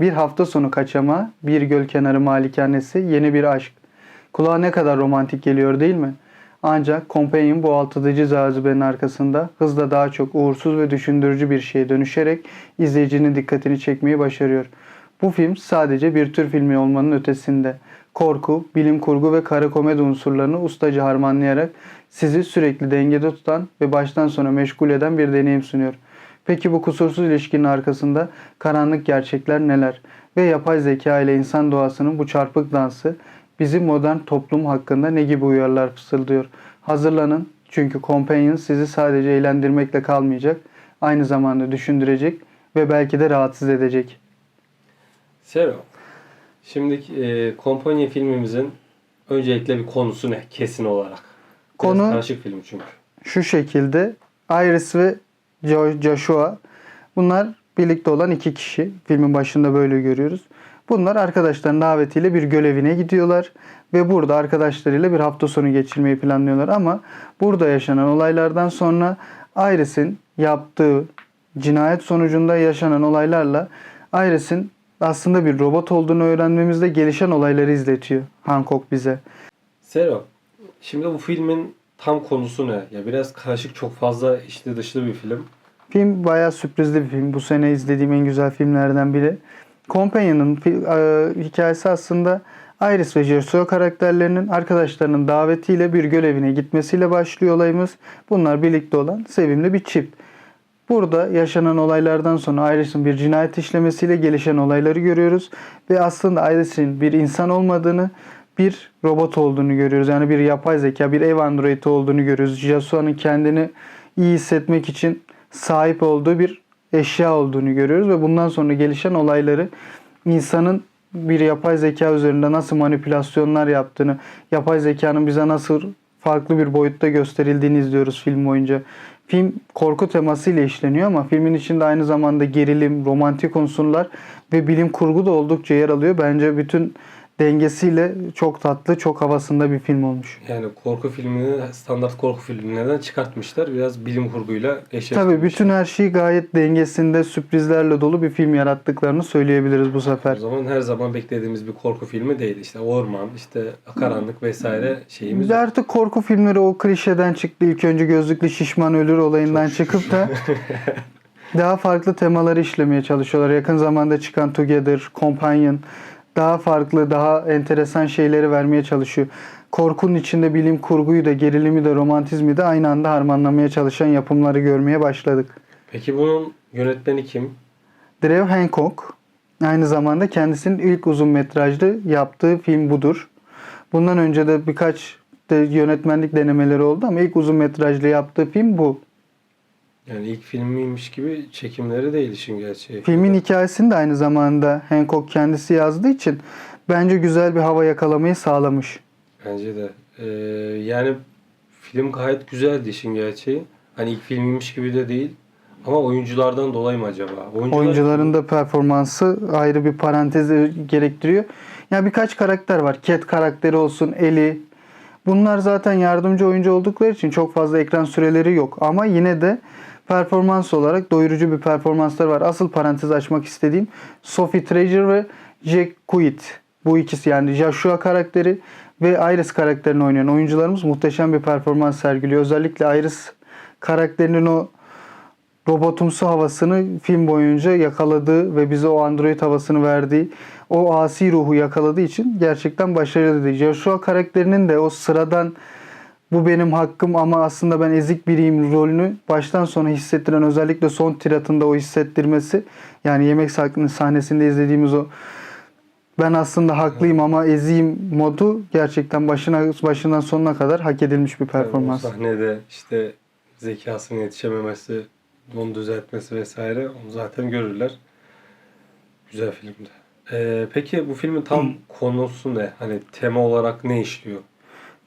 Bir hafta sonu kaçama, bir göl kenarı malikanesi, yeni bir aşk. Kulağa ne kadar romantik geliyor değil mi? Ancak Companion bu altıdıcı cazibenin arkasında hızla daha çok uğursuz ve düşündürücü bir şeye dönüşerek izleyicinin dikkatini çekmeyi başarıyor. Bu film sadece bir tür filmi olmanın ötesinde. Korku, bilim kurgu ve kara komedi unsurlarını ustaca harmanlayarak sizi sürekli dengede tutan ve baştan sona meşgul eden bir deneyim sunuyor. Peki bu kusursuz ilişkinin arkasında karanlık gerçekler neler? Ve yapay zeka ile insan doğasının bu çarpık dansı bizim modern toplum hakkında ne gibi uyarılar fısıldıyor? Hazırlanın çünkü Companion sizi sadece eğlendirmekle kalmayacak, aynı zamanda düşündürecek ve belki de rahatsız edecek. Sero. Şimdi e, Company filmimizin öncelikle bir konusu ne kesin olarak? Biraz Konu- karışık film çünkü. Şu şekilde Iris ve Joshua bunlar birlikte olan iki kişi. Filmin başında böyle görüyoruz. Bunlar arkadaşların davetiyle bir göl evine gidiyorlar ve burada arkadaşlarıyla bir hafta sonu geçirmeyi planlıyorlar ama burada yaşanan olaylardan sonra Iris'in yaptığı cinayet sonucunda yaşanan olaylarla Iris'in aslında bir robot olduğunu öğrenmemizde gelişen olayları izletiyor Hancock bize. Sero. Şimdi bu filmin tam konusu ne? Ya biraz karışık çok fazla içli dışlı bir film. Film bayağı sürprizli bir film. Bu sene izlediğim en güzel filmlerden biri. Companion'ın e, hikayesi aslında Iris ve Joshua karakterlerinin arkadaşlarının davetiyle bir göl evine gitmesiyle başlıyor olayımız. Bunlar birlikte olan sevimli bir çift. Burada yaşanan olaylardan sonra Iris'in bir cinayet işlemesiyle gelişen olayları görüyoruz. Ve aslında Iris'in bir insan olmadığını, bir robot olduğunu görüyoruz. Yani bir yapay zeka, bir ev androidi olduğunu görüyoruz. Joshua'nın kendini iyi hissetmek için sahip olduğu bir eşya olduğunu görüyoruz. Ve bundan sonra gelişen olayları insanın bir yapay zeka üzerinde nasıl manipülasyonlar yaptığını, yapay zekanın bize nasıl farklı bir boyutta gösterildiğini izliyoruz film boyunca. Film korku temasıyla işleniyor ama filmin içinde aynı zamanda gerilim, romantik unsurlar ve bilim kurgu da oldukça yer alıyor. Bence bütün dengesiyle çok tatlı, çok havasında bir film olmuş. Yani korku filmini standart korku filmlerinden çıkartmışlar. Biraz bilim kurguyla eşleştirmiş. Tabii bütün her şey gayet dengesinde, sürprizlerle dolu bir film yarattıklarını söyleyebiliriz bu O sefer. zaman her zaman beklediğimiz bir korku filmi değil. İşte orman, işte karanlık vesaire şeyimiz yok. artık korku filmleri o klişeden çıktı. İlk önce gözlüklü şişman ölür olayından çıkıp da daha farklı temaları işlemeye çalışıyorlar. Yakın zamanda çıkan Together, Companion daha farklı, daha enteresan şeyleri vermeye çalışıyor. Korkunun içinde bilim kurguyu da, gerilimi de, romantizmi de aynı anda harmanlamaya çalışan yapımları görmeye başladık. Peki bunun yönetmeni kim? Drew Hancock aynı zamanda kendisinin ilk uzun metrajlı yaptığı film budur. Bundan önce de birkaç de yönetmenlik denemeleri oldu ama ilk uzun metrajlı yaptığı film bu. Yani ilk filmiymiş gibi çekimleri değil işin gerçeği. Filmin hikayesini de aynı zamanda Hancock kendisi yazdığı için bence güzel bir hava yakalamayı sağlamış. Bence de. Ee, yani film gayet güzeldi işin gerçeği. Hani ilk filmiymiş gibi de değil. Ama oyunculardan dolayı mı acaba? Oyuncular Oyuncuların da performansı ayrı bir parantez gerektiriyor. Ya birkaç karakter var. Cat karakteri olsun, Ellie. Bunlar zaten yardımcı oyuncu oldukları için çok fazla ekran süreleri yok. Ama yine de performans olarak doyurucu bir performansları var. Asıl parantez açmak istediğim Sophie Treasure ve Jack Quaid. Bu ikisi yani Joshua karakteri ve Iris karakterini oynayan oyuncularımız muhteşem bir performans sergiliyor. Özellikle Iris karakterinin o robotumsu havasını film boyunca yakaladığı ve bize o android havasını verdiği, o asi ruhu yakaladığı için gerçekten başarılı. Joshua karakterinin de o sıradan bu benim hakkım ama aslında ben ezik biriyim rolünü baştan sona hissettiren özellikle son tiratında o hissettirmesi yani yemek sahne- sahnesinde izlediğimiz o ben aslında haklıyım ama eziyim modu gerçekten başına başından sonuna kadar hak edilmiş bir Yani performans. o sahnede işte zekasının yetişememesi, onu düzeltmesi vesaire onu zaten görürler. Güzel filmdi. Ee, peki bu filmin tam konusu ne? Hani tema olarak ne işliyor?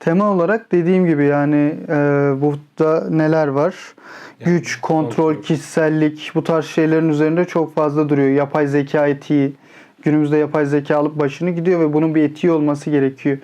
Tema olarak dediğim gibi yani e, burada neler var? Yani Güç, kontrol, kontrol. kişisellik bu tarz şeylerin üzerinde çok fazla duruyor. Yapay zeka etiği. Günümüzde yapay zeka alıp başını gidiyor ve bunun bir etiği olması gerekiyor.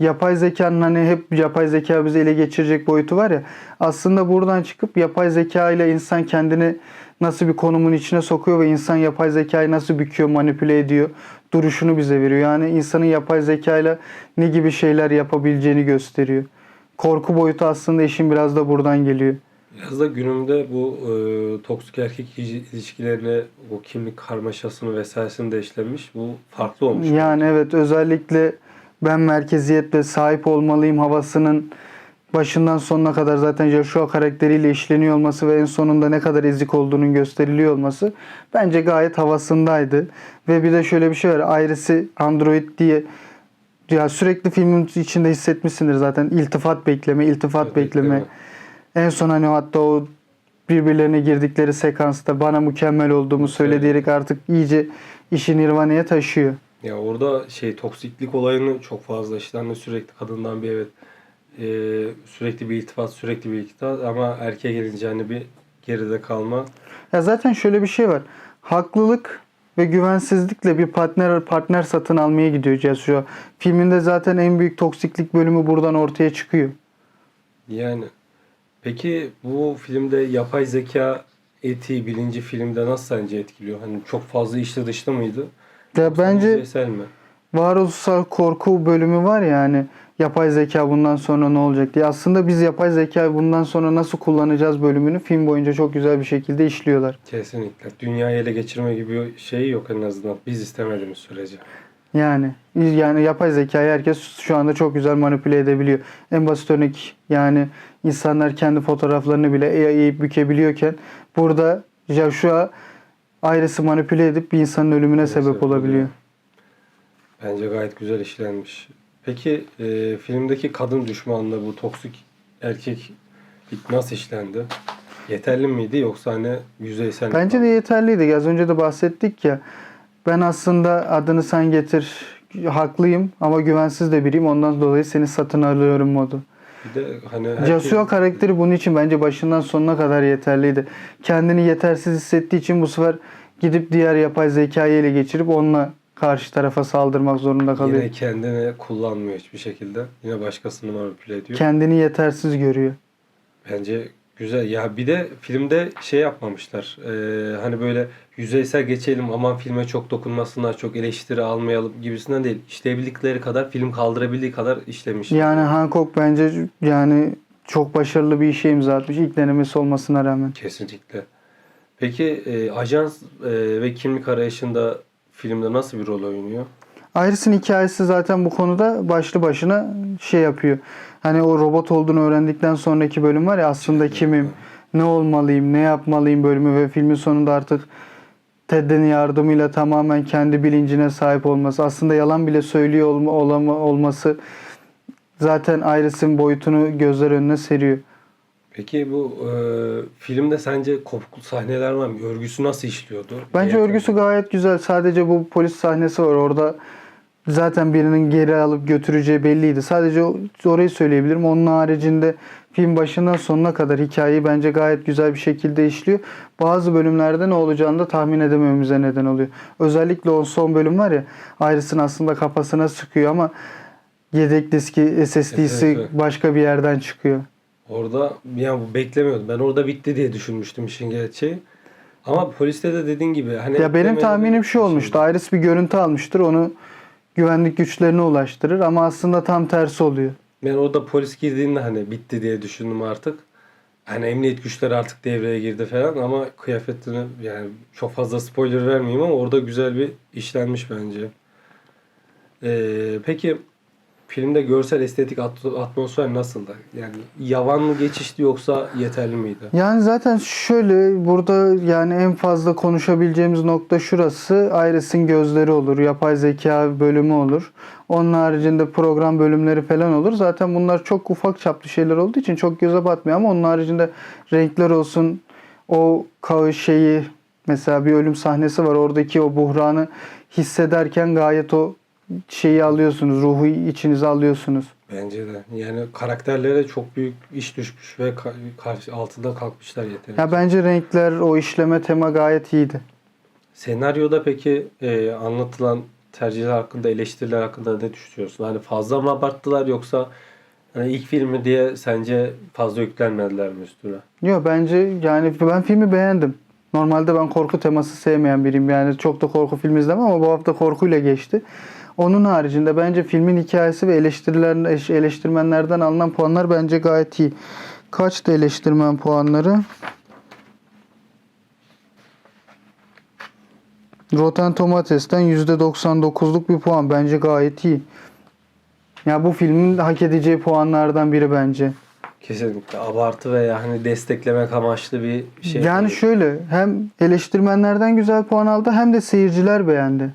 Yapay zekanın hani hep yapay zeka bizi ele geçirecek boyutu var ya. Aslında buradan çıkıp yapay zeka ile insan kendini nasıl bir konumun içine sokuyor ve insan yapay zekayı nasıl büküyor, manipüle ediyor. Duruşunu bize veriyor. Yani insanın yapay zekayla ne gibi şeyler yapabileceğini gösteriyor. Korku boyutu aslında işin biraz da buradan geliyor. Biraz da günümde bu e, toksik erkek il- ilişkilerine o kimlik karmaşasını vesairesini de işlemiş. Bu farklı olmuş. Yani evet özellikle ben merkeziyetle sahip olmalıyım havasının başından sonuna kadar zaten Joshua karakteriyle işleniyor olması ve en sonunda ne kadar ezik olduğunun gösteriliyor olması bence gayet havasındaydı. Ve bir de şöyle bir şey var. Iris'i Android diye ya sürekli filmin içinde hissetmişsindir zaten. İltifat bekleme, iltifat Evet, bekleme. bekleme. En son hani hatta o birbirlerine girdikleri sekansta bana mükemmel olduğumu söyle diyerek artık iyice işi Nirvana'ya taşıyor. Ya orada şey toksiklik olayını çok fazla işte hani sürekli kadından bir evet e, sürekli bir iltifat sürekli bir iltifat ama erkeğe gelince hani bir geride kalma. Ya zaten şöyle bir şey var. Haklılık ve güvensizlikle bir partner partner satın almaya gidiyor Joshua. Filminde zaten en büyük toksiklik bölümü buradan ortaya çıkıyor. Yani peki bu filmde yapay zeka etiği birinci filmde nasıl sence etkiliyor? Hani çok fazla içli dışlı mıydı? Ya Yoksa bence mi? varoluşsal korku bölümü var ya hani yapay zeka bundan sonra ne olacak diye. Aslında biz yapay zekayı bundan sonra nasıl kullanacağız bölümünü film boyunca çok güzel bir şekilde işliyorlar. Kesinlikle. Dünyayı ele geçirme gibi bir şey yok en azından. Biz istemediğimiz sürece. Yani yani yapay zekayı herkes şu anda çok güzel manipüle edebiliyor. En basit örnek yani insanlar kendi fotoğraflarını bile eğip bükebiliyorken burada Joshua ailesi manipüle edip bir insanın ölümüne sebep sebep olabiliyor. oluyor. Bence gayet güzel işlenmiş. Peki e, filmdeki kadın düşmanlığı bu toksik erkek nasıl işlendi? Yeterli miydi yoksa hani yüzeysel Bence de yeterliydi. Az önce de bahsettik ya. Ben aslında adını sen getir haklıyım ama güvensiz de biriyim. Ondan dolayı seni satın alıyorum modu. Bir de hani herkes- Joshua karakteri bunun için bence başından sonuna kadar yeterliydi. Kendini yetersiz hissettiği için bu sefer gidip diğer yapay zekayı ele geçirip onunla karşı tarafa saldırmak zorunda kalıyor. Yine kendini kullanmıyor hiçbir şekilde. Yine başkasını manipüle ediyor. Kendini yetersiz görüyor. Bence güzel. Ya bir de filmde şey yapmamışlar. Ee, hani böyle yüzeysel geçelim aman filme çok dokunmasınlar, çok eleştiri almayalım gibisinden değil. İşleyebildikleri kadar, film kaldırabildiği kadar işlemiş. Yani Hancock bence yani çok başarılı bir işe imza atmış ilk denemesi olmasına rağmen. Kesinlikle. Peki e, ajans e, ve kimlik arayışında filmde nasıl bir rol oynuyor? Iris'in hikayesi zaten bu konuda başlı başına şey yapıyor. Hani o robot olduğunu öğrendikten sonraki bölüm var ya aslında kimim, ne olmalıyım, ne yapmalıyım bölümü ve filmin sonunda artık Ted'in yardımıyla tamamen kendi bilincine sahip olması, aslında yalan bile söylüyor olma, olama, olması zaten Iris'in boyutunu gözler önüne seriyor. Peki bu e, filmde sence kopuklu sahneler var mı? Örgüsü nasıl işliyordu? Bence Neye örgüsü gayet güzel. Sadece bu polis sahnesi var. Orada zaten birinin geri alıp götüreceği belliydi. Sadece orayı söyleyebilirim. Onun haricinde film başından sonuna kadar hikayeyi bence gayet güzel bir şekilde işliyor. Bazı bölümlerde ne olacağını da tahmin edemememize neden oluyor. Özellikle o son bölüm var ya Iris'in aslında kafasına sıkıyor ama yedek diski SSD'si Evet, evet. başka bir yerden çıkıyor. Orada yani bu beklemiyordum. Ben orada bitti diye düşünmüştüm işin gerçeği. Ama poliste de dediğin gibi hani Ya benim tahminim şu olmuştu. Iris bir görüntü almıştır. Onu güvenlik güçlerine ulaştırır ama aslında tam tersi oluyor. Ben orada polis girdiğinde hani bitti diye düşündüm artık. Hani emniyet güçleri artık devreye girdi falan ama kıyafetini yani çok fazla spoiler vermeyeyim ama orada güzel bir işlenmiş bence. Ee, peki filmde görsel estetik at- atmosfer nasıldı? Yani yavan mı geçişti yoksa yeterli miydi? Yani zaten şöyle burada yani en fazla konuşabileceğimiz nokta şurası. Iris'in gözleri olur. Yapay zeka bölümü olur. Onun haricinde program bölümleri falan olur. Zaten bunlar çok ufak çaplı şeyler olduğu için çok göze batmıyor ama onun haricinde renkler olsun o ka- şeyi mesela bir ölüm sahnesi var. Oradaki o buhranı hissederken gayet o şeyi alıyorsunuz. Ruhu içinize alıyorsunuz. Bence de. Yani karakterlere çok büyük iş düşmüş ve ka- karşı altında kalkmışlar yeterince. Ya bence renkler, o işleme tema gayet iyiydi. Senaryoda peki e, anlatılan tercihler hakkında, eleştiriler hakkında ne düşünüyorsun? Hani fazla mı abarttılar yoksa hani ilk filmi diye sence fazla yüklenmediler mi üstüne? Yok bence yani ben filmi beğendim. Normalde ben korku teması sevmeyen biriyim. Yani çok da korku film izlemem ama bu hafta korkuyla geçti. Onun haricinde bence filmin hikayesi ve eleştiriler, eleştirmenlerden alınan puanlar bence gayet iyi. Kaçtı eleştirmen puanları? Rotten Tomates'ten %99'luk bir puan. Bence gayet iyi. Ya bu filmin hak edeceği puanlardan biri bence. Kesinlikle abartı veya hani desteklemek amaçlı bir şey. yani şöyle hem eleştirmenlerden güzel puan aldı hem de seyirciler beğendi.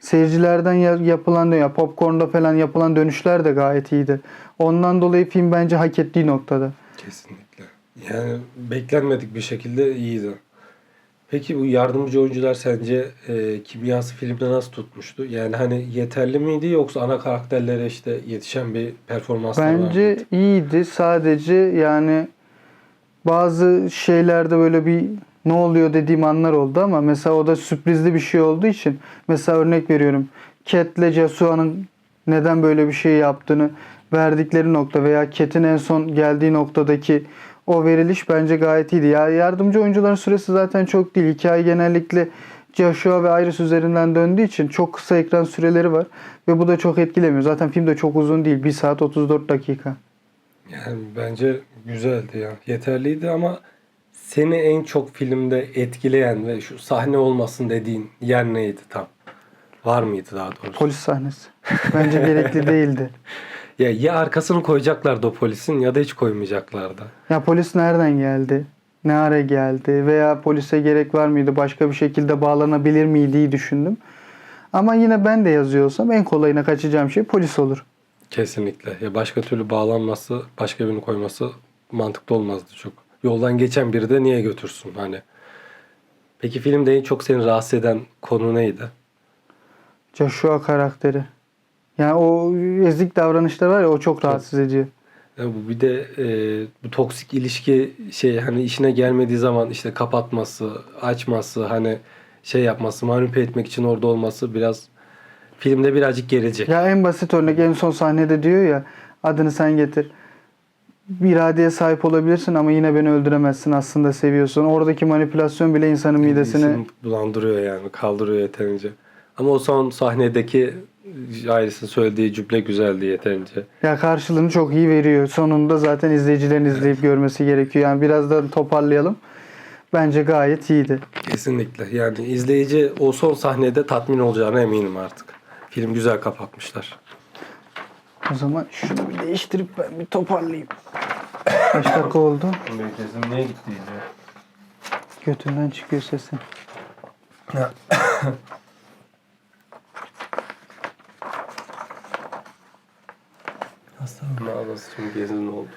Seyircilerden ya- yapılan ya popcorn'da falan yapılan dönüşler de gayet iyiydi. Ondan dolayı film bence hak ettiği noktada. Kesinlikle. Yani beklenmedik bir şekilde iyiydi. Peki bu yardımcı oyuncular sence e, kimyası filmde nasıl tutmuştu? Yani hani yeterli miydi yoksa ana karakterlere işte yetişen bir performans mıydı? Bence iyiydi. Sadece yani bazı şeylerde böyle bir ne oluyor dediğim anlar oldu ama mesela o da sürprizli bir şey olduğu için mesela örnek veriyorum. Cat'le Jasua'nın neden böyle bir şey yaptığını verdikleri nokta veya Cat'in en son geldiği noktadaki o veriliş bence gayet iyiydi. Ya yardımcı oyuncuların süresi zaten çok değil. Hikaye genellikle Joshua ve Iris üzerinden döndüğü için çok kısa ekran süreleri var ve bu da çok etkilemiyor. Zaten film de çok uzun değil. 1 saat 34 dakika. Yani bence güzeldi ya. Yeterliydi ama seni en çok filmde etkileyen ve şu sahne olmasın dediğin yer neydi tam? Var mıydı daha doğrusu? Polis sahnesi. Bence gerekli değildi. Ya, ya arkasını koyacaklardı o polisin ya da hiç koymayacaklardı. Ya polis nereden geldi? Ne ara geldi? Veya polise gerek var mıydı? Başka bir şekilde bağlanabilir miydi düşündüm. Ama yine ben de yazıyorsam en kolayına kaçacağım şey polis olur. Kesinlikle. Ya başka türlü bağlanması, başka birini koyması mantıklı olmazdı çok. Yoldan geçen biri de niye götürsün hani? Peki filmde en çok seni rahatsız eden konu neydi? Joshua karakteri. Yani o ezik davranışlar var ya o çok rahatsız. Ya bu bir de e, bu toksik ilişki şey hani işine gelmediği zaman işte kapatması, açması, hani şey yapması, manipüle etmek için orada olması biraz filmde birazcık gelecek. Ya en basit örnek en son sahnede diyor ya adını sen getir. Bir iradeye sahip olabilirsin ama yine beni öldüremezsin aslında seviyorsun. Oradaki manipülasyon bile insanın midesini İçini bulandırıyor yani, kaldırıyor yeterince. Ama o son sahnedeki Iris'in söylediği cümle güzeldi yeterince. Ya karşılığını çok iyi veriyor. Sonunda zaten izleyicilerin izleyip görmesi gerekiyor. Yani biraz da toparlayalım. Bence gayet iyiydi. Kesinlikle. Yani izleyici o son sahnede tatmin olacağına eminim artık. Film güzel kapatmışlar. O zaman şunu bir değiştirip ben bir toparlayayım. Kaç dakika oldu? Merkezim niye gitti iyice? Götünden çıkıyor sesin. Mağazası tüm gezin oldu.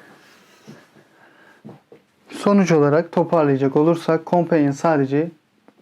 Sonuç olarak toparlayacak olursak Companion sadece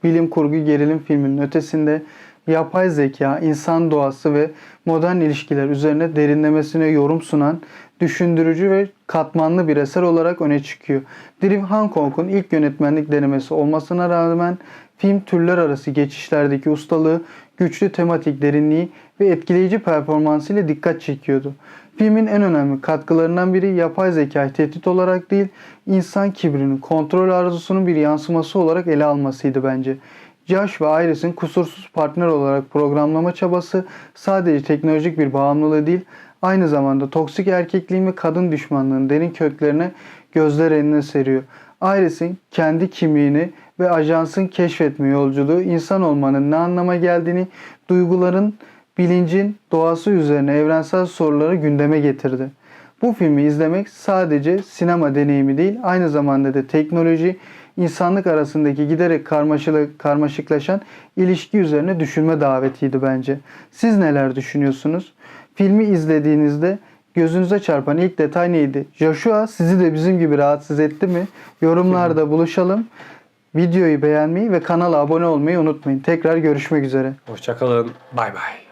bilim kurgu gerilim filminin ötesinde yapay zeka, insan doğası ve modern ilişkiler üzerine derinlemesine yorum sunan düşündürücü ve katmanlı bir eser olarak öne çıkıyor. Drew Hancock'un ilk yönetmenlik denemesi olmasına rağmen film türler arası geçişlerdeki ustalığı, güçlü tematik derinliği ve etkileyici performansıyla dikkat çekiyordu. Filmin en önemli katkılarından biri yapay zekayı tehdit olarak değil, insan kibrinin, kontrol arzusunun bir yansıması olarak ele almasıydı bence. Josh ve Iris'in kusursuz partner olarak programlama çabası sadece teknolojik bir bağımlılığı değil, aynı zamanda toksik erkekliğin ve kadın düşmanlığının derin köklerine gözler önüne seriyor. Iris'in kendi kimliğini ve ajansın keşfetme yolculuğu insan olmanın ne anlama geldiğini, duyguların, bilincin doğası üzerine evrensel soruları gündeme getirdi. Bu filmi izlemek sadece sinema deneyimi değil, aynı zamanda da teknoloji, insanlık arasındaki giderek karmaşıklaşan ilişki üzerine düşünme davetiydi bence. Siz neler düşünüyorsunuz? Filmi izlediğinizde gözünüze çarpan ilk detay neydi? Joshua sizi de bizim gibi rahatsız etti mi? Yorumlarda buluşalım. Videoyu beğenmeyi ve kanala abone olmayı unutmayın. Tekrar görüşmek üzere. Hoşçakalın. Bay bay.